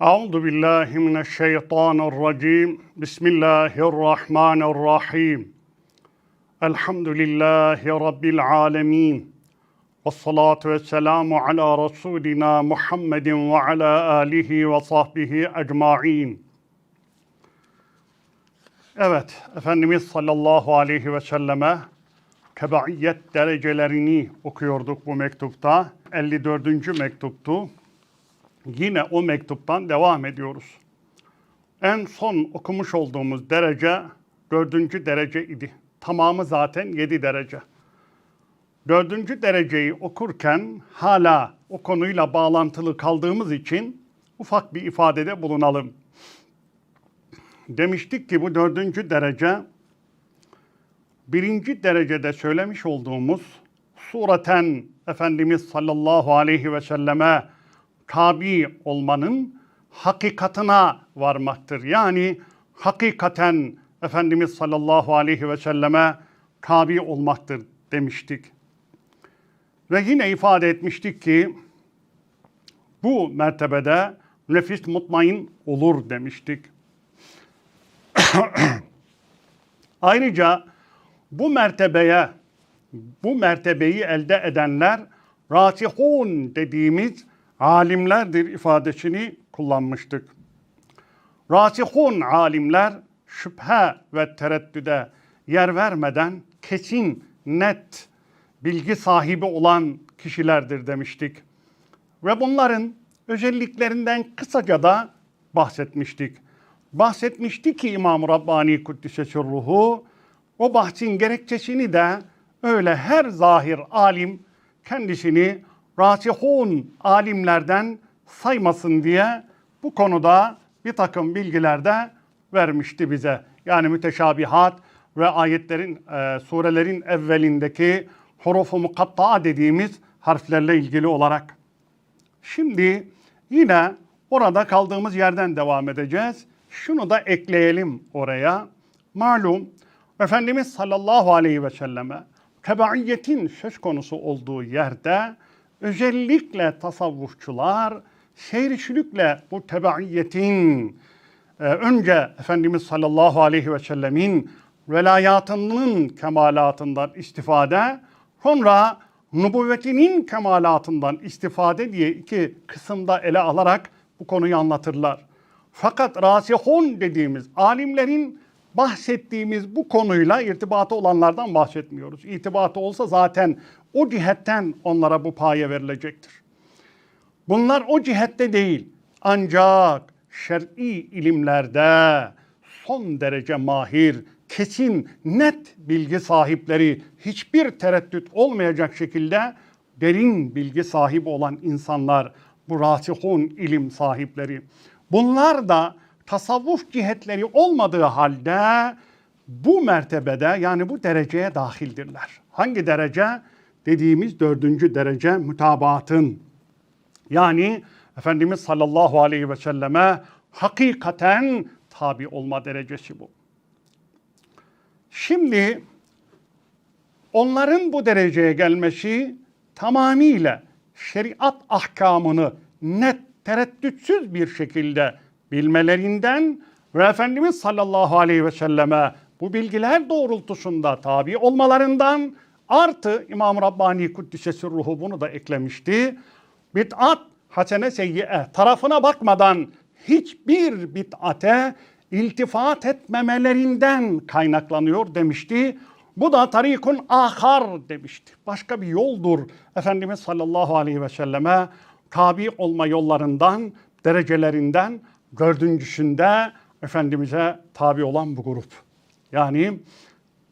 Euzu billahi mineşşeytanirracim. Bismillahirrahmanirrahim. Elhamdülillahi rabbil alamin. Ve salatu ve selamu ala rasulina Muhammedin ve ala alihi ve sahbihi ecmaîn. Evet, Efendimiz sallallahu aleyhi ve selleme tebaiyet derecelerini okuyorduk bu mektupta. 54. mektuptu. Yine o mektuptan devam ediyoruz. En son okumuş olduğumuz derece dördüncü derece idi. Tamamı zaten yedi derece. Dördüncü dereceyi okurken hala o konuyla bağlantılı kaldığımız için ufak bir ifadede bulunalım. Demiştik ki bu dördüncü derece birinci derecede söylemiş olduğumuz sureten Efendimiz sallallahu aleyhi ve selleme tabi olmanın hakikatına varmaktır. Yani hakikaten Efendimiz sallallahu aleyhi ve selleme tabi olmaktır demiştik. Ve yine ifade etmiştik ki bu mertebede nefis mutmain olur demiştik. Ayrıca bu mertebeye, bu mertebeyi elde edenler rasihun dediğimiz alimlerdir ifadesini kullanmıştık. Rasihun alimler şüphe ve tereddüde yer vermeden kesin, net bilgi sahibi olan kişilerdir demiştik. Ve bunların özelliklerinden kısaca da bahsetmiştik. Bahsetmişti ki İmam Rabbani Kuddise ruhu o bahsin gerekçesini de öyle her zahir alim kendisini rasihun alimlerden saymasın diye bu konuda bir takım bilgiler de vermişti bize. Yani müteşabihat ve ayetlerin, e, surelerin evvelindeki hurufu mukatta'a dediğimiz harflerle ilgili olarak. Şimdi yine orada kaldığımız yerden devam edeceğiz. Şunu da ekleyelim oraya. Malum Efendimiz sallallahu aleyhi ve selleme tebaiyetin söz konusu olduğu yerde özellikle tasavvufçular seyircilikle bu tebaiyetin e, önce Efendimiz sallallahu aleyhi ve sellemin velayatının kemalatından istifade, sonra nubuvvetinin kemalatından istifade diye iki kısımda ele alarak bu konuyu anlatırlar. Fakat rasihun dediğimiz alimlerin bahsettiğimiz bu konuyla irtibatı olanlardan bahsetmiyoruz. İrtibatı olsa zaten o cihetten onlara bu paye verilecektir. Bunlar o cihette değil. Ancak şer'i ilimlerde son derece mahir, kesin, net bilgi sahipleri, hiçbir tereddüt olmayacak şekilde derin bilgi sahibi olan insanlar, bu rasihun ilim sahipleri. Bunlar da tasavvuf cihetleri olmadığı halde bu mertebede yani bu dereceye dahildirler. Hangi derece? Dediğimiz dördüncü derece mütabaatın. Yani Efendimiz sallallahu aleyhi ve selleme hakikaten tabi olma derecesi bu. Şimdi onların bu dereceye gelmesi tamamıyla şeriat ahkamını net, tereddütsüz bir şekilde bilmelerinden ve Efendimiz sallallahu aleyhi ve selleme bu bilgiler doğrultusunda tabi olmalarından artı İmam Rabbani Kuddisesi ruhu bunu da eklemişti. Bid'at, hasene seyyiye tarafına bakmadan hiçbir bid'ate iltifat etmemelerinden kaynaklanıyor demişti. Bu da tarikun ahar demişti. Başka bir yoldur. Efendimiz sallallahu aleyhi ve selleme tabi olma yollarından, derecelerinden dördüncüsünde Efendimiz'e tabi olan bu grup. Yani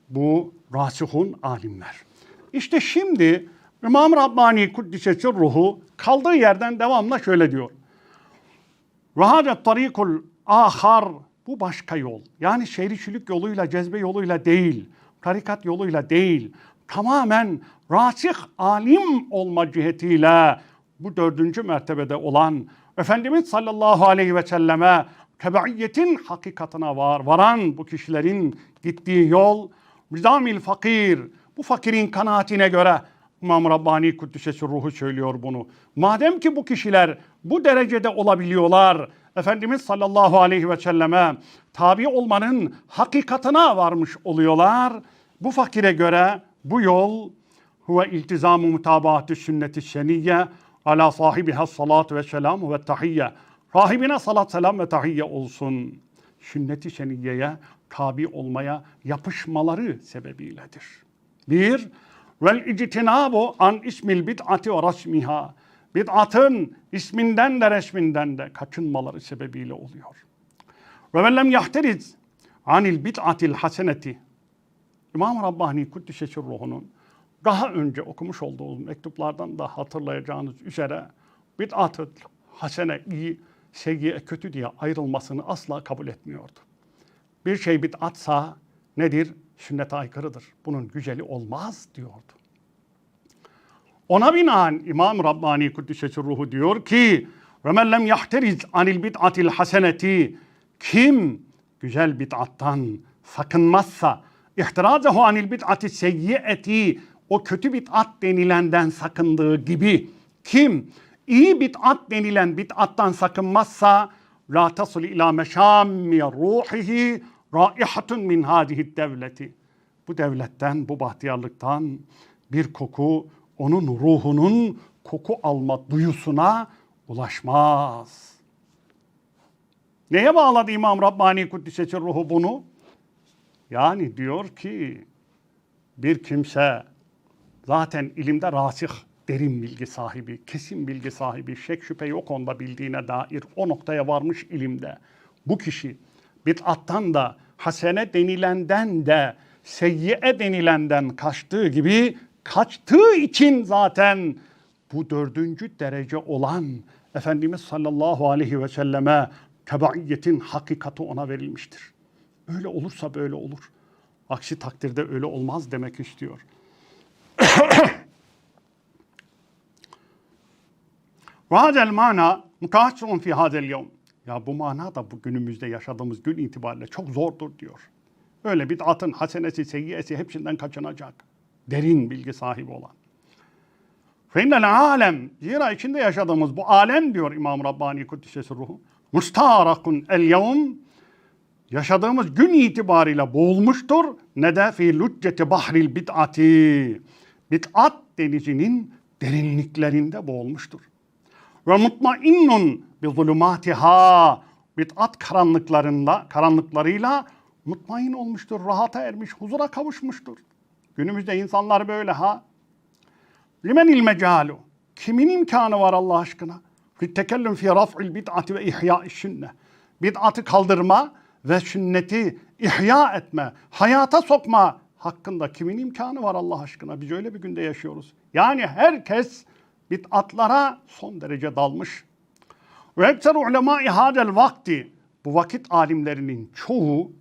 bu rasihun alimler. İşte şimdi İmam Rabbani Kuddisesi ruhu kaldığı yerden devamla şöyle diyor. Ve tarikul ahar bu başka yol. Yani şerişilik yoluyla, cezbe yoluyla değil, tarikat yoluyla değil, tamamen rasih alim olma cihetiyle bu dördüncü mertebede olan Efendimiz sallallahu aleyhi ve selleme tebaiyetin hakikatına var, varan bu kişilerin gittiği yol, Nizamil fakir, bu fakirin kanaatine göre İmam Rabbani Kuddisesi ruhu söylüyor bunu. Madem ki bu kişiler bu derecede olabiliyorlar, Efendimiz sallallahu aleyhi ve selleme tabi olmanın hakikatına varmış oluyorlar. Bu fakire göre bu yol huve iltizamu mutabaatü sünneti seniyye ala sahibiha salatu ve selam ve tahiyye. Rahibine salat selam ve tahiyye olsun. Sünnet-i tabi olmaya yapışmaları sebebiyledir. Bir, vel ictinabu an ismil bid'ati ve rasmiha. Bid'atın isminden de resminden de kaçınmaları sebebiyle oluyor. Ve men lem yahteriz anil bid'atil haseneti. İmam Rabbani Kuddise Sirruhu'nun daha önce okumuş olduğumuz mektuplardan da hatırlayacağınız üzere bid'at-ı hasene iyi, seyyiye kötü diye ayrılmasını asla kabul etmiyordu. Bir şey bid'atsa nedir? Sünnete aykırıdır. Bunun güzeli olmaz diyordu. Ona binaen İmam Rabbani Kuddisesi Ruhu diyor ki men lem yahteriz anil bid'atil haseneti kim güzel bid'attan sakınmazsa ihtirazahu anil bid'ati seyyieti o kötü bid'at denilenden sakındığı gibi kim iyi bid'at denilen bid'attan sakınmazsa la tasul ila meşammi ruhihi raihatun min hadihi devleti. Bu devletten, bu bahtiyarlıktan bir koku onun ruhunun koku alma duyusuna ulaşmaz. Neye bağladı İmam Rabbani Kuddisesi ruhu bunu? Yani diyor ki bir kimse zaten ilimde rasih, derin bilgi sahibi, kesin bilgi sahibi, şek şüphe yok onda bildiğine dair o noktaya varmış ilimde. Bu kişi bid'attan da hasene denilenden de seyyiye denilenden kaçtığı gibi kaçtığı için zaten bu dördüncü derece olan Efendimiz sallallahu aleyhi ve selleme tebaiyetin hakikati ona verilmiştir. Öyle olursa böyle olur. Aksi takdirde öyle olmaz demek istiyor. Ve hadel mana mutahasirun fi hadel yevm. Ya bu mana da bu günümüzde yaşadığımız gün itibariyle çok zordur diyor. Öyle bid'atın hasenesi, seyyiyesi hepsinden kaçınacak. Derin bilgi sahibi olan. Feinnel alem. Zira içinde yaşadığımız bu alem diyor İmam Rabbani Kuddisesi Ruhu. Mustarakun el yevm. Yaşadığımız gün itibariyle boğulmuştur. Ne de fi lücceti bahril bid'ati. Bid'at denizinin derinliklerinde boğulmuştur. Ve mutmainnun bi zulumatiha. Bid'at karanlıklarında, karanlıklarıyla mutmain olmuştur, rahata ermiş, huzura kavuşmuştur. Günümüzde insanlar böyle ha. Limenil mecalu. Kimin imkanı var Allah aşkına? Tekellüm fi raf'il bid'ati ve ihya'i sünne. Bid'atı kaldırma ve sünneti ihya etme, hayata sokma hakkında kimin imkanı var Allah aşkına? Biz öyle bir günde yaşıyoruz. Yani herkes bid'atlara son derece dalmış. Ve ekseru ulemâi hadel vakti. Bu vakit alimlerinin çoğu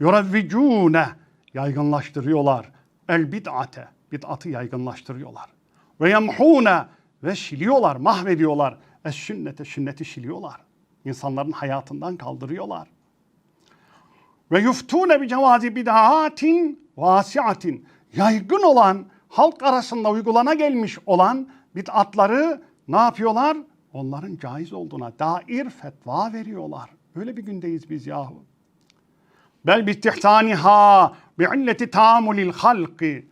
yuravvicûne yaygınlaştırıyorlar. El bid'ate. Bid'atı yaygınlaştırıyorlar. Ve yemhûne ve şiliyorlar, mahvediyorlar. Es sünnete, sünneti şiliyorlar. İnsanların hayatından kaldırıyorlar. Ve yuftûne bi cevazi bid'atin vasiatin. Yaygın olan, halk arasında uygulana gelmiş olan bid'atları ne yapıyorlar? Onların caiz olduğuna dair fetva veriyorlar. Öyle bir gündeyiz biz yahu. Bel bistihsaniha bi illeti taamulil halki.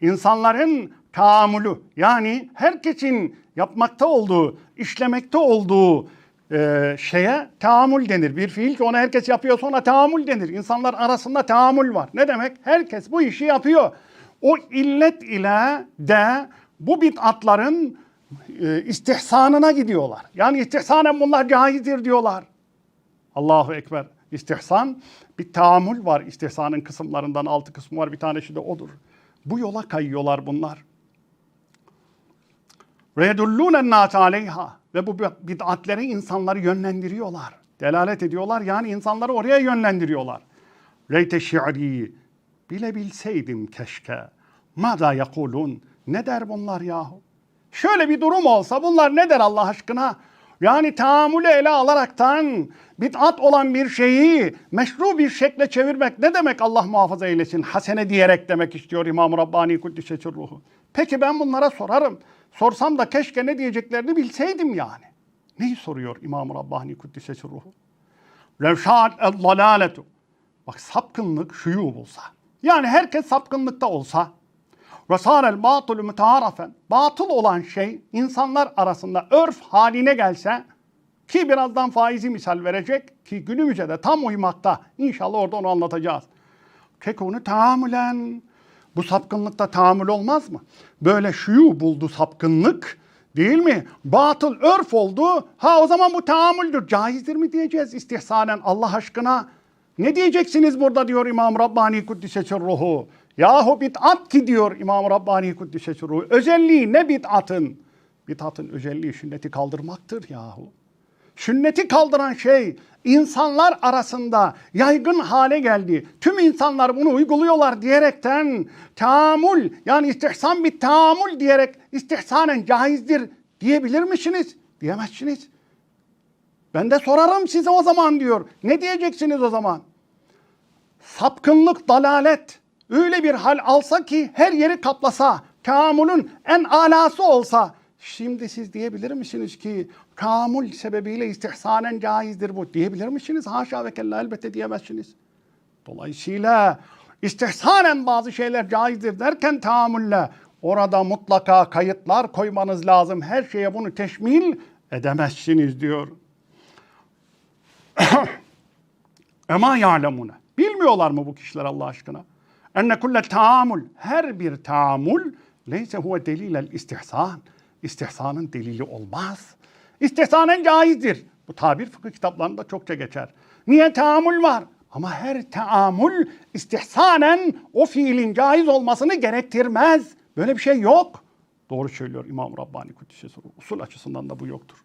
İnsanların taamülü yani herkesin yapmakta olduğu, işlemekte olduğu e, şeye taamül denir. Bir fiil ki onu herkes yapıyor sonra taamül denir. İnsanlar arasında taamül var. Ne demek? Herkes bu işi yapıyor. O illet ile de bu bid'atların e, istihsanına gidiyorlar. Yani istihsanen bunlar caizdir diyorlar. Allahu Ekber. İstihsan bir taamül var. İstihsanın kısımlarından altı kısmı var. Bir tanesi de odur. Bu yola kayıyorlar bunlar. Ve yedullûnen nâse aleyha. Ve bu bid'atleri insanları yönlendiriyorlar. Delalet ediyorlar yani insanları oraya yönlendiriyorlar. Reyte şi'ri. Bile bilseydim keşke. Mada yakulun. Ne der bunlar yahu? Şöyle bir durum olsa bunlar ne der Allah aşkına? Yani tahammülü ele alaraktan bid'at olan bir şeyi meşru bir şekle çevirmek ne demek Allah muhafaza eylesin? Hasene diyerek demek istiyor İmam-ı Rabbani Kuddisesi Ruhu. Peki ben bunlara sorarım. Sorsam da keşke ne diyeceklerini bilseydim yani. Neyi soruyor İmam-ı Rabbani Kuddisesi ruhu? Levşât el-dalâletu. Bak sapkınlık şuyu bulsa. Yani herkes sapkınlıkta olsa. Ve sârel bâtulü müteârafen. Batıl olan şey insanlar arasında örf haline gelse ki birazdan faizi misal verecek ki günümüze de tam uymakta. İnşallah orada onu anlatacağız. Kekunu tahammülen. Bu sapkınlıkta tahammül olmaz mı? Böyle şuyu buldu sapkınlık değil mi? Batıl örf oldu. Ha o zaman bu tahammüldür. Caizdir mi diyeceğiz istihsanen Allah aşkına? Ne diyeceksiniz burada diyor İmam Rabbani Kuddisesi ruhu. Yahu bid'at ki diyor İmam Rabbani Kuddisesi ruhu. Özelliği ne bid'atın? Bid'atın özelliği sünneti kaldırmaktır yahu. Sünneti kaldıran şey insanlar arasında yaygın hale geldi. Tüm insanlar bunu uyguluyorlar diyerekten taamül yani istihsan bir taamül diyerek istihsanen caizdir diyebilir misiniz? Diyemezsiniz. Ben de sorarım size o zaman diyor. Ne diyeceksiniz o zaman? Sapkınlık, dalalet öyle bir hal alsa ki her yeri kaplasa, taamülün en alası olsa Şimdi siz diyebilir misiniz ki kamul sebebiyle istihsanen caizdir bu diyebilir misiniz? Haşa ve kella elbette diyemezsiniz. Dolayısıyla istihsanen bazı şeyler caizdir derken tahammülle orada mutlaka kayıtlar koymanız lazım. Her şeye bunu teşmil edemezsiniz diyor. Ema ya'lemune. Bilmiyorlar mı bu kişiler Allah aşkına? Enne kulle taamül. Her bir taamül leyse huve delilel istihsan istihsanın delili olmaz. İstihsanen caizdir. Bu tabir fıkıh kitaplarında çokça geçer. Niye taamül var? Ama her taamül istihsanen o fiilin caiz olmasını gerektirmez. Böyle bir şey yok. Doğru söylüyor İmam Rabbani Kuddisesi. Usul açısından da bu yoktur.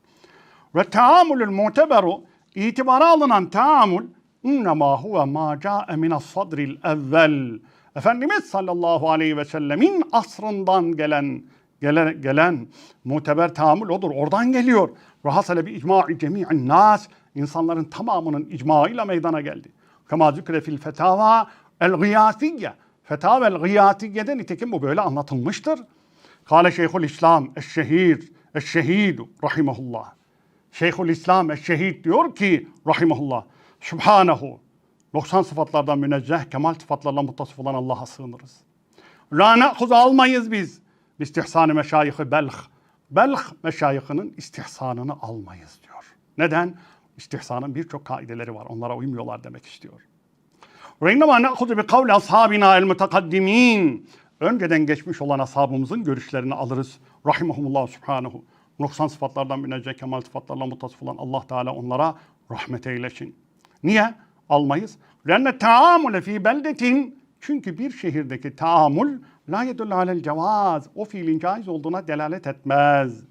Ve taamülül muteberu itibara alınan taamül innema huve ma ca'e minas sadril evvel. Efendimiz sallallahu aleyhi ve sellemin asrından gelen gelen, gelen muteber tahammül odur. Oradan geliyor. Rahasale bi icma'i cemi'in nas. İnsanların tamamının icmaıyla meydana geldi. Kema zükre fil fetava el gıyasiyye. Fetava el gıyasiyye'de nitekim bu böyle anlatılmıştır. Kale Şeyhül İslam eşşehir eşşehidu rahimahullah. Şeyhül İslam eşşehid diyor ki rahimahullah. Subhanahu. 90 sıfatlardan münezzeh, kemal sıfatlarla muttasıf olan Allah'a sığınırız. La ne'huz almayız biz istihsanı meşayihı belh. Belh meşayihinin istihsanını almayız diyor. Neden? İstihsanın birçok kaideleri var. Onlara uymuyorlar demek istiyor. وَاِنَّمَا نَأْخُذُ بِقَوْلِ أَصْحَابِنَا الْمُتَقَدِّمِينَ Önceden geçmiş olan ashabımızın görüşlerini alırız. Rahimahumullah subhanahu. Noksan sıfatlardan münecceh kemal sıfatlarla mutasıf olan Allah Teala onlara rahmet eylesin. Niye? almayız. Lenne taamule fi beldetin çünkü bir şehirdeki taamul la yedul alel cevaz o fiilin caiz olduğuna delalet etmez.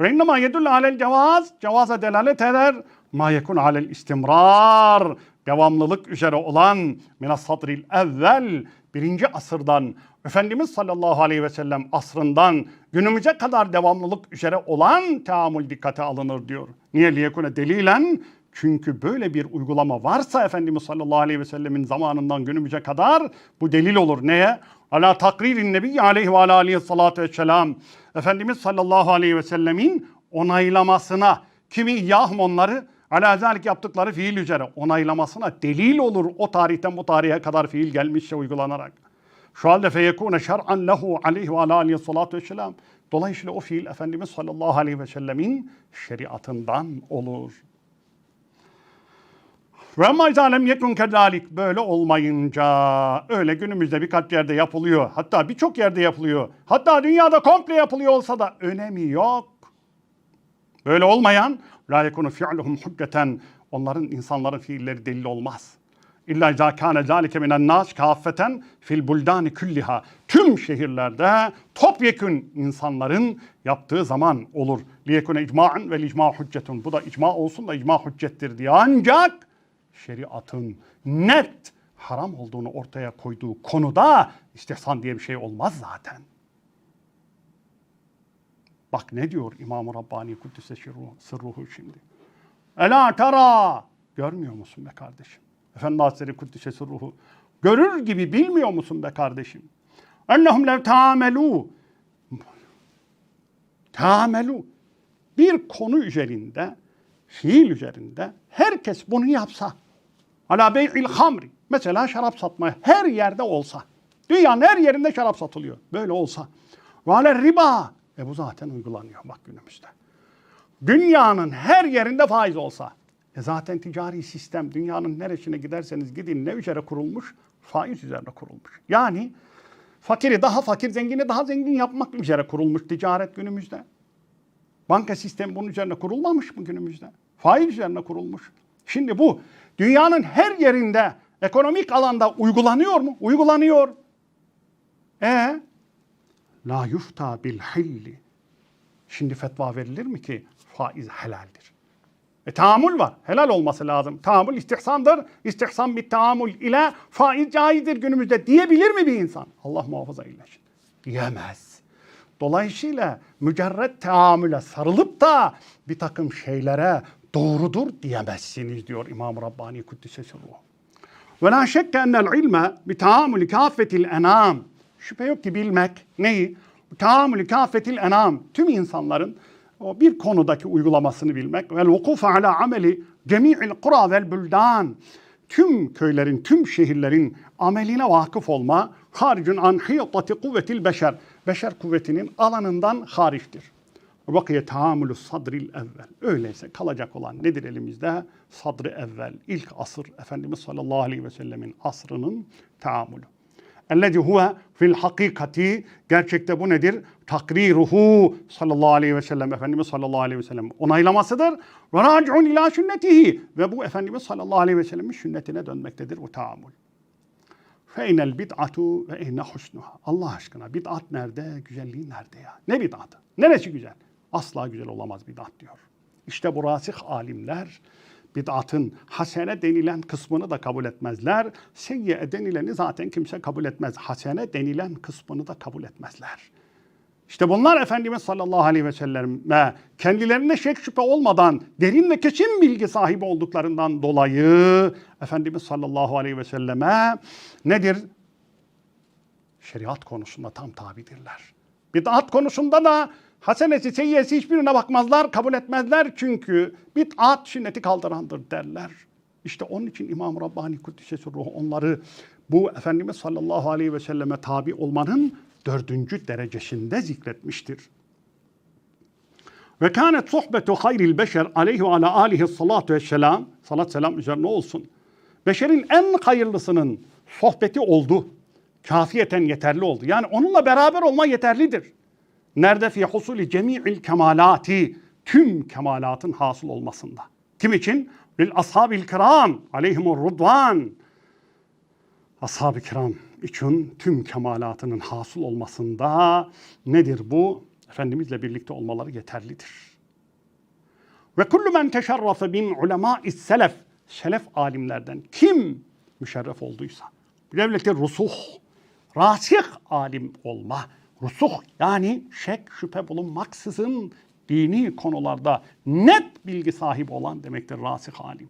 Ve innema yedul alel cevaz cevaza delalet eder. Ma yekun alel istimrar devamlılık üzere olan minas sadril evvel birinci asırdan Efendimiz sallallahu aleyhi ve sellem asrından günümüze kadar devamlılık üzere olan taamül dikkate alınır diyor. Niye liyekune delilen çünkü böyle bir uygulama varsa Efendimiz sallallahu aleyhi ve sellemin zamanından günümüze kadar bu delil olur. Neye? Ala takririn nebi aleyhi ve aleyhi salatu vesselam. Efendimiz sallallahu aleyhi ve sellemin onaylamasına kimi yahım onları ala zalik yaptıkları fiil üzere onaylamasına delil olur o tarihten bu tarihe kadar fiil gelmişse uygulanarak. Şu halde feyekûne şer'an lehu aleyhi ve aleyhi salatu vesselam. Dolayısıyla o fiil Efendimiz sallallahu aleyhi ve sellemin şeriatından olur. Ve ma izalem yekun kedalik böyle olmayınca öyle günümüzde birkaç yerde yapılıyor. Hatta birçok yerde yapılıyor. Hatta dünyada komple yapılıyor olsa da önemi yok. Böyle olmayan la yekunu fi'luhum hücceten onların insanların fiilleri delil olmaz. İlla izâ kâne zâlike minen nâs kâffeten fil buldâni külliha. Tüm şehirlerde topyekün insanların yaptığı zaman olur. Liyekune icma'en ve icma hüccetun. Bu da icma olsun da icma hüccettir diye. Ancak şeriatın net haram olduğunu ortaya koyduğu konuda istihsan diye bir şey olmaz zaten. Bak ne diyor İmam-ı Rabbani Kuddise Sırruhu şimdi. Ela tara. Görmüyor musun be kardeşim? Efendi Hazretleri Kuddise Sırruhu. Görür gibi bilmiyor musun be kardeşim? Ennehum lev taamelu. Taamelu. Bir konu üzerinde fiil üzerinde herkes bunu yapsa, ala bey'il hamri, mesela şarap satmaya her yerde olsa, dünyanın her yerinde şarap satılıyor, böyle olsa, ve riba, e bu zaten uygulanıyor bak günümüzde. Dünyanın her yerinde faiz olsa, e zaten ticari sistem dünyanın neresine giderseniz gidin ne üzere kurulmuş? Faiz üzerine kurulmuş. Yani fakiri daha fakir, zengini daha zengin yapmak üzere kurulmuş ticaret günümüzde. Banka sistemi bunun üzerine kurulmamış mı günümüzde? Faiz üzerine kurulmuş. Şimdi bu dünyanın her yerinde ekonomik alanda uygulanıyor mu? Uygulanıyor. E la yufta bil hilli. Şimdi fetva verilir mi ki faiz helaldir? E tahammül var. Helal olması lazım. Tahammül istihsandır. İstihsan bir tahammül ile faiz caizdir günümüzde diyebilir mi bir insan? Allah muhafaza eylesin. Diyemez. Dolayısıyla mücerret tahammüle sarılıp da bir takım şeylere doğrudur diyemezsiniz diyor İmam Rabbani Kuddise Sirruhu. Ve la şekke ennel ilme bi tahammülü kâffetil enam. Şüphe yok ki bilmek neyi? Tahammülü kâffetil enam. Tüm insanların o bir konudaki uygulamasını bilmek. Vel vukufe ala ameli cemi'il kura vel büldan. Tüm köylerin, tüm şehirlerin ameline vakıf olma haricun an hiyatati kuvvetil beşer. Beşer kuvvetinin alanından hariçtir. Vakiye tahammülü sadril evvel. Öyleyse kalacak olan nedir elimizde? Sadrı evvel, ilk asır Efendimiz sallallahu aleyhi ve sellemin asrının tahammülü. Ellezi huve fil hakikati gerçekte bu nedir? Takriruhu sallallahu aleyhi ve sellem Efendimiz sallallahu aleyhi ve sellem onaylamasıdır. Ve raciun ila sünnetihi ve bu Efendimiz sallallahu aleyhi ve sellemin sünnetine dönmektedir bu tahammül. Feynel bid'atu ve eyne husnuha. Allah aşkına bid'at nerede, güzelliği nerede ya? Ne bid'atı? Neresi güzel? Asla güzel olamaz bid'at diyor. İşte bu rasih alimler bid'atın hasene denilen kısmını da kabul etmezler. Seyyiye denileni zaten kimse kabul etmez. Hasene denilen kısmını da kabul etmezler. İşte bunlar Efendimiz sallallahu aleyhi ve selleme kendilerine şek şüphe olmadan derin ve kesin bilgi sahibi olduklarından dolayı Efendimiz sallallahu aleyhi ve selleme nedir? Şeriat konusunda tam tabidirler. Bid'at konusunda da hasenesi seyyesi hiçbirine bakmazlar, kabul etmezler çünkü bid'at sünneti kaldırandır derler. İşte onun için İmam Rabbani Kuddisesi Ruhu onları bu Efendimiz sallallahu aleyhi ve selleme tabi olmanın dördüncü derecesinde zikretmiştir. Ve kânet sohbetu hayril beşer aleyhi ve ala alihi salatu vesselam salat selam üzerine olsun. Beşerin en hayırlısının sohbeti oldu. Kafiyeten yeterli oldu. Yani onunla beraber olma yeterlidir. Nerede fi husuli cemi'il kemalati tüm kemalatın hasıl olmasında. Kim için? Lil ashabil kiram aleyhimur rudvan. Ashab-ı kiram için tüm kemalatının hasıl olmasında nedir bu? Efendimizle birlikte olmaları yeterlidir. Ve kullu men teşerrafe bin ulemâ selef. Selef alimlerden kim müşerref olduysa. Devleti rusuh, rasih alim olma. Rusuh yani şek şüphe bulunmaksızın dini konularda net bilgi sahibi olan demektir rasih alim.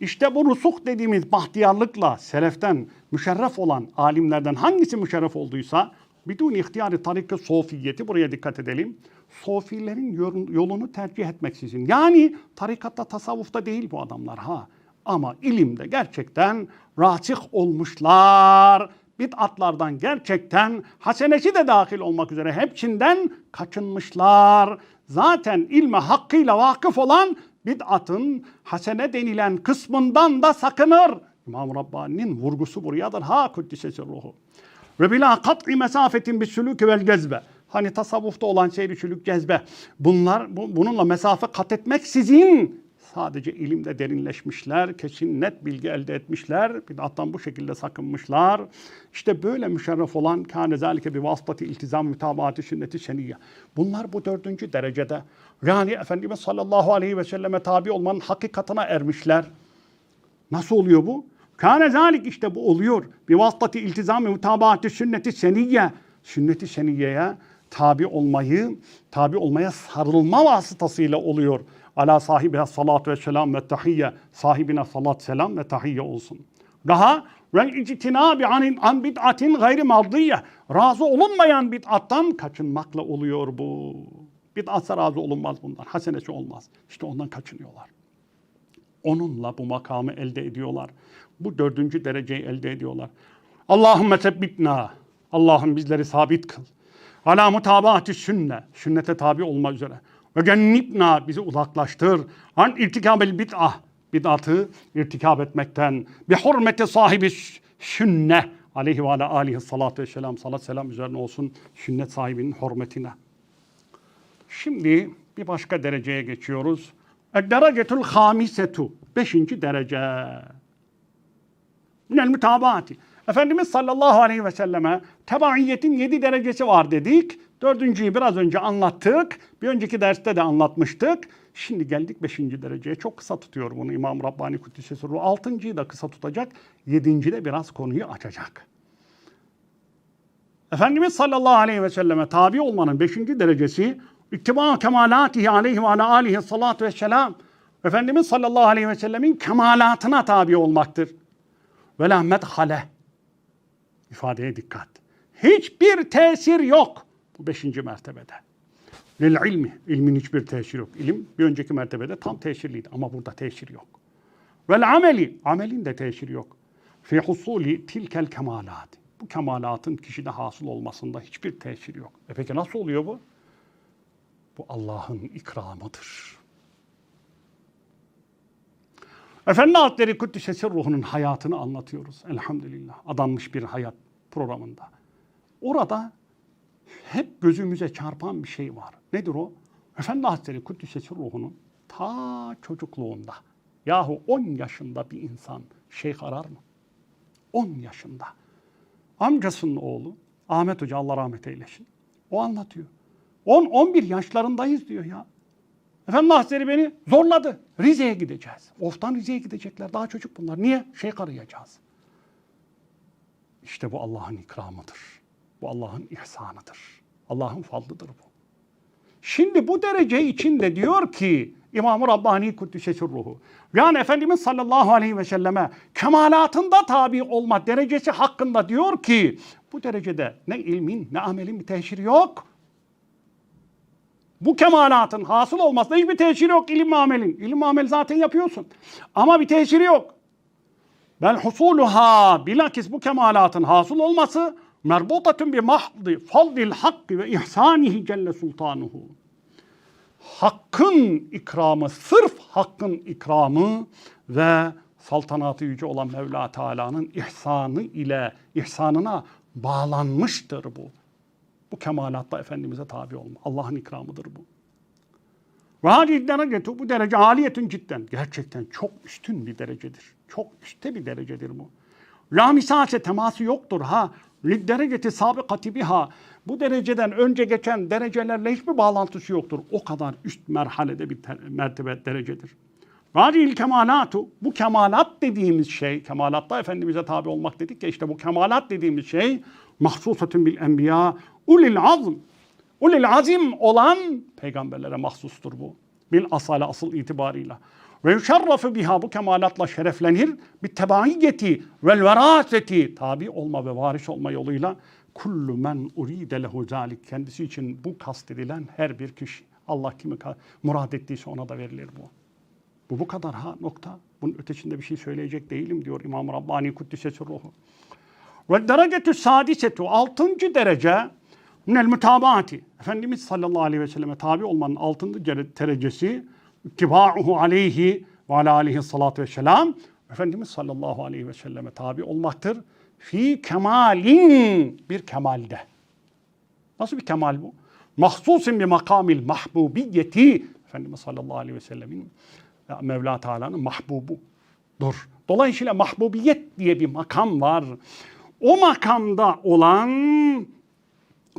İşte bu rusuh dediğimiz bahtiyarlıkla seleften müşerref olan alimlerden hangisi müşerref olduysa bidun ihtiyari tarikı sofiyeti buraya dikkat edelim. Sofilerin yolunu tercih etmeksizin. Yani tarikatta tasavvufta değil bu adamlar ha. Ama ilimde gerçekten rasih olmuşlar. Bid'atlardan gerçekten hasenesi de dahil olmak üzere hepsinden kaçınmışlar. Zaten ilme hakkıyla vakıf olan bid'atın hasene denilen kısmından da sakınır. İmam Rabbani'nin vurgusu buradadır. Ha kuddisesi ruhu. Ve bila kat'i mesafetin bis sülükü vel cezbe. Hani tasavvufta olan seyri sülük cezbe. Bunlar bu, bununla mesafe kat etmeksizin sadece ilimde derinleşmişler, kesin net bilgi elde etmişler, bid'attan bu şekilde sakınmışlar. İşte böyle müşerref olan kâne zâlike bir vasıtati iltizam mütabaati sünneti seniyye. Bunlar bu dördüncü derecede. Yani Efendimiz sallallahu aleyhi ve selleme tabi olmanın hakikatına ermişler. Nasıl oluyor bu? Kâne zâlik işte bu oluyor. Bir vasıtati iltizam mütabaati sünneti seniyye. Sünneti seniyeye tabi olmayı, tabi olmaya sarılma vasıtasıyla oluyor ala sahibiha salat ve selam ve tahiyye sahibine salat selam ve tahiyye olsun. Daha ve ictinabi anin an bid'atin gayri maddiye razı olunmayan bid'attan kaçınmakla oluyor bu. Bid'atsa razı olunmaz bundan. Hasenesi olmaz. İşte ondan kaçınıyorlar. Onunla bu makamı elde ediyorlar. Bu dördüncü dereceyi elde ediyorlar. Allahümme sebbitna. Allah'ım bizleri sabit kıl. Ala mutabaati sünne. Sünnete tabi olma üzere. Ve gennibna bizi uzaklaştır. An irtikabel bid'ah. Bid'atı irtikab etmekten. Bi hurmeti sahibi sünne. Aleyhi ve ala alihi salatu vesselam. Salat selam üzerine olsun sünnet sahibinin hürmetine. Şimdi bir başka dereceye geçiyoruz. Derecetul hamisetu. Beşinci derece. Minel mütabaati. Efendimiz sallallahu aleyhi ve selleme tebaiyetin yedi derecesi var dedik. Dördüncüyü biraz önce anlattık. Bir önceki derste de anlatmıştık. Şimdi geldik beşinci dereceye. Çok kısa tutuyor bunu İmam Rabbani Kuddise Sırrı. Altıncıyı da kısa tutacak. Yedinci de biraz konuyu açacak. Efendimiz sallallahu aleyhi ve selleme tabi olmanın beşinci derecesi ittiba kemalatihi aleyhi ve ala alihi salatu vesselam. Efendimiz sallallahu aleyhi ve sellemin kemalatına tabi olmaktır. Ve la medhale. İfadeye dikkat. Hiçbir tesir yok bu beşinci mertebede. Lil ilmi. İlmin hiçbir tesiri yok. İlim bir önceki mertebede tam tesirliydi ama burada tesir yok. Vel ameli. Amelin de tesiri yok. Fi husuli tilkel kemalat. Bu kemalatın kişide hasıl olmasında hiçbir tesiri yok. E peki nasıl oluyor bu? Bu Allah'ın ikramıdır. Efendi Hazretleri Kuddisesi ruhunun hayatını anlatıyoruz. Elhamdülillah. Adanmış bir hayat programında. Orada hep gözümüze çarpan bir şey var. Nedir o? Efendi Hazretleri Kuddisesi ruhunun ta çocukluğunda yahu 10 yaşında bir insan şeyh arar mı? 10 yaşında. Amcasının oğlu Ahmet Hoca Allah rahmet eylesin. O anlatıyor. 10-11 yaşlarındayız diyor ya. Efendi Hazretleri beni zorladı. Rize'ye gideceğiz. Of'tan Rize'ye gidecekler. Daha çocuk bunlar. Niye? Şeyh arayacağız. İşte bu Allah'ın ikramıdır. Bu Allah'ın ihsanıdır. Allah'ın fadlıdır bu. Şimdi bu derece içinde diyor ki İmam-ı Rabbani Kuddisesi ruhu. Yani Efendimiz sallallahu aleyhi ve selleme kemalatında tabi olma derecesi hakkında diyor ki bu derecede ne ilmin ne amelin bir teşhiri yok. Bu kemalatın hasıl olmasında hiçbir tesiri yok ilim amelin. İlim amel zaten yapıyorsun. Ama bir tesiri yok. Bel husuluha bilakis bu kemalatın hasıl olması merbutatun bi mahdi fadlil hakkı ve ihsanihi celle sultanuhu. Hakkın ikramı, sırf hakkın ikramı ve saltanatı yüce olan Mevla Teala'nın ihsanı ile ihsanına bağlanmıştır bu. Bu kemalatta Efendimiz'e tabi olma. Allah'ın ikramıdır bu. Ve hadi derecetu bu derece aliyetün cidden. Gerçekten çok üstün bir derecedir. Çok üstte bir derecedir bu. La misase teması yoktur ha. Lid dereceti sabıkati biha. Bu dereceden önce geçen derecelerle hiçbir bağlantısı yoktur. O kadar üst merhalede bir mertebe derecedir. Vadil kemalatu bu kemalat dediğimiz şey, kemalatta Efendimiz'e tabi olmak dedik ya işte bu kemalat dediğimiz şey mahsusatun bil enbiya ulil azm. Ulil azim olan peygamberlere mahsustur bu. Bil asale asıl itibarıyla. Ve yüşerrafu biha bu kemalatla şereflenir. Bir tebaiyeti vel veraseti tabi olma ve varis olma yoluyla kullu men uride lehu zalik kendisi için bu kastedilen her bir kişi. Allah kimi murad ettiyse ona da verilir bu. Bu bu kadar ha nokta. Bunun ötesinde bir şey söyleyecek değilim diyor İmam Rabbani Kuddisesi ruhu. Ve derecetü sadisetu altıncı derece minel mütabaati. Efendimiz sallallahu aleyhi ve selleme tabi olmanın altıncı derecesi ittiba'uhu aleyhi ve ala aleyhi salatu vesselam. Efendimiz sallallahu aleyhi ve selleme tabi olmaktır. Fi kemalin bir kemalde. Nasıl bir kemal bu? Mahsusin bir makamil mahbubiyeti. Efendimiz sallallahu aleyhi ve sellemin Mevla Teala'nın mahbubudur. Dolayısıyla mahbubiyet diye bir makam var. O makamda olan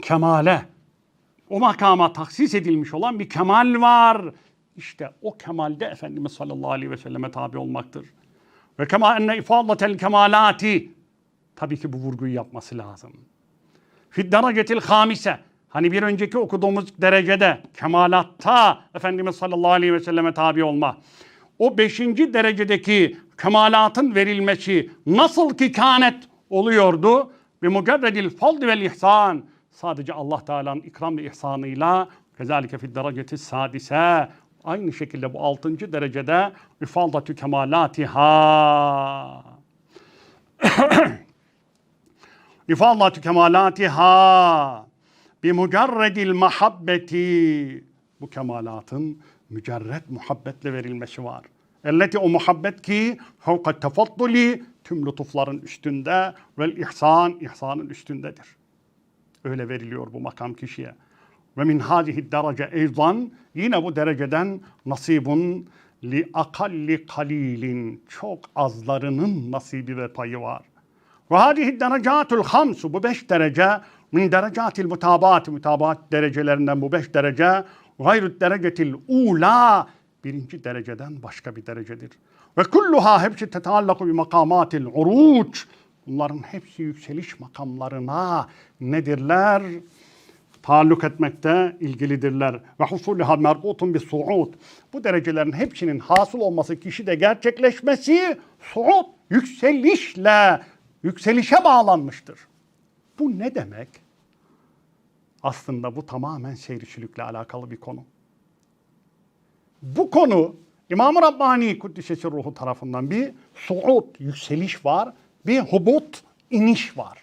kemale, o makama taksis edilmiş olan bir kemal var. İşte o kemalde Efendimiz sallallahu aleyhi ve selleme tabi olmaktır. Ve kema enne ifadatel kemalati. Tabii ki bu vurguyu yapması lazım. Fid derecetil hamise. Hani bir önceki okuduğumuz derecede kemalatta Efendimiz sallallahu aleyhi ve selleme tabi olma. O beşinci derecedeki kemalatın verilmesi nasıl ki kânet oluyordu? Bi mugerredil fadl vel ihsan. Sadece Allah Teala'nın ikram ve ihsanıyla Kezalike fid dereceti sadise. Aynı şekilde bu altıncı derecede ifaldatü kemalatiha. İfallatü kemalatiha bi mucarredil muhabbeti bu kemalatın mücerred muhabbetle verilmesi var. Elleti o muhabbet ki fevkat tefadduli tüm lütufların üstünde vel ihsan ihsanın üstündedir. Öyle veriliyor bu makam kişiye. Ve min hadihi derece eyzan yine bu dereceden nasibun li akalli kalilin çok azlarının nasibi ve payı var. Ve hadihi derecatul hamsu bu beş derece min derecatil mutabat mutabat derecelerinden bu beş derece gayrü derecetil ula birinci dereceden başka bir derecedir. Ve kulluha hepsi tetaallaku bi makamatil uruç. Bunların hepsi yükseliş makamlarına nedirler? Taalluk etmekte ilgilidirler. Ve husulüha merbutun bir suud. Bu derecelerin hepsinin hasıl olması, kişide gerçekleşmesi suud, yükselişle, yükselişe bağlanmıştır. Bu ne demek? Aslında bu tamamen seyircilikle alakalı bir konu. Bu konu İmam-ı Rabbani Kuddisesi Ruhu tarafından bir suud, yükseliş var, bir hubut, iniş var.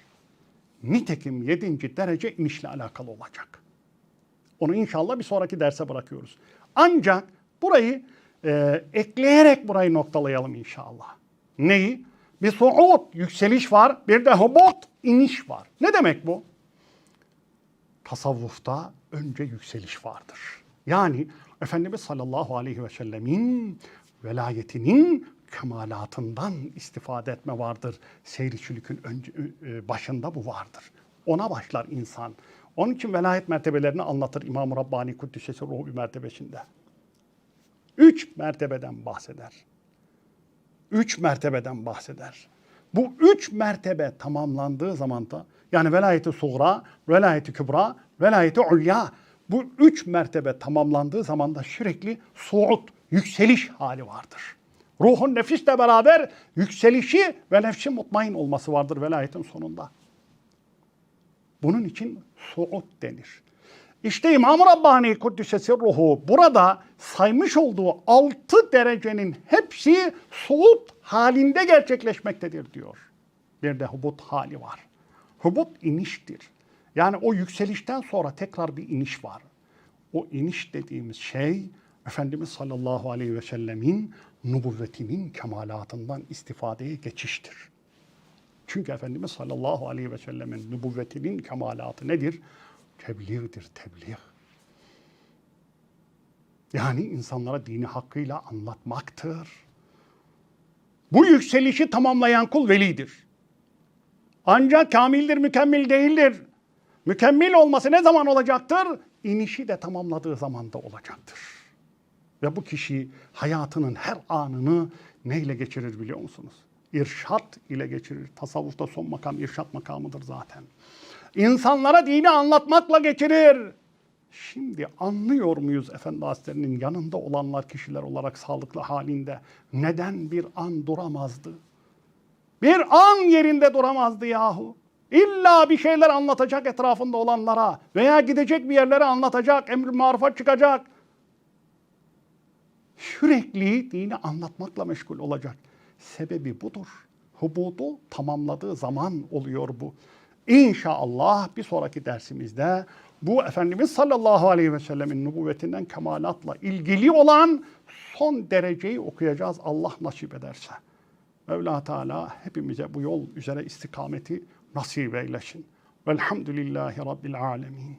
Nitekim yedinci derece inişle alakalı olacak. Onu inşallah bir sonraki derse bırakıyoruz. Ancak burayı e, ekleyerek burayı noktalayalım inşallah. Neyi? Bir suud, yükseliş var, bir de hubut, iniş var. Ne demek bu? Tasavvufta önce yükseliş vardır. Yani Efendimiz sallallahu aleyhi ve sellemin velayetinin kemalatından istifade etme vardır. Seyirçilikün önce, e, başında bu vardır. Ona başlar insan. Onun için velayet mertebelerini anlatır İmam-ı Rabbani Kuddisesi Ruhu mertebesinde. Üç mertebeden bahseder. Üç mertebeden bahseder. Bu üç mertebe tamamlandığı zaman da yani velayeti suğra, velayeti kübra, velayeti ulya bu üç mertebe tamamlandığı zaman da sürekli suud, yükseliş hali vardır. Ruhun nefisle beraber yükselişi ve nefsin mutmain olması vardır velayetin sonunda. Bunun için suud denir. İşte İmam-ı Rabbani Kuddisesi Ruhu burada saymış olduğu altı derecenin hepsi suud halinde gerçekleşmektedir diyor. Bir de hubut hali var. Hubut iniştir. Yani o yükselişten sonra tekrar bir iniş var. O iniş dediğimiz şey Efendimiz sallallahu aleyhi ve sellemin nubuvvetinin kemalatından istifadeye geçiştir. Çünkü Efendimiz sallallahu aleyhi ve sellemin nübüvvetinin kemalatı nedir? Tebliğdir, tebliğ. Yani insanlara dini hakkıyla anlatmaktır. Bu yükselişi tamamlayan kul velidir. Ancak kamildir, mükemmel değildir. Mükemmel olması ne zaman olacaktır? İnişi de tamamladığı zamanda olacaktır. Ve bu kişi hayatının her anını neyle geçirir biliyor musunuz? İrşat ile geçirir. Tasavvufta son makam irşat makamıdır zaten. İnsanlara dini anlatmakla geçirir. Şimdi anlıyor muyuz Efendi Hazretleri'nin yanında olanlar kişiler olarak sağlıklı halinde neden bir an duramazdı? Bir an yerinde duramazdı yahu. İlla bir şeyler anlatacak etrafında olanlara veya gidecek bir yerlere anlatacak, emr marufa çıkacak. Sürekli dini anlatmakla meşgul olacak. Sebebi budur. Hubudu tamamladığı zaman oluyor bu. İnşallah bir sonraki dersimizde bu Efendimiz sallallahu aleyhi ve sellemin nübüvvetinden kemalatla ilgili olan son dereceyi okuyacağız Allah nasip ederse. Mevla Teala hepimize bu yol üzere istikameti nasip eylesin. Velhamdülillahi Rabbil alemin.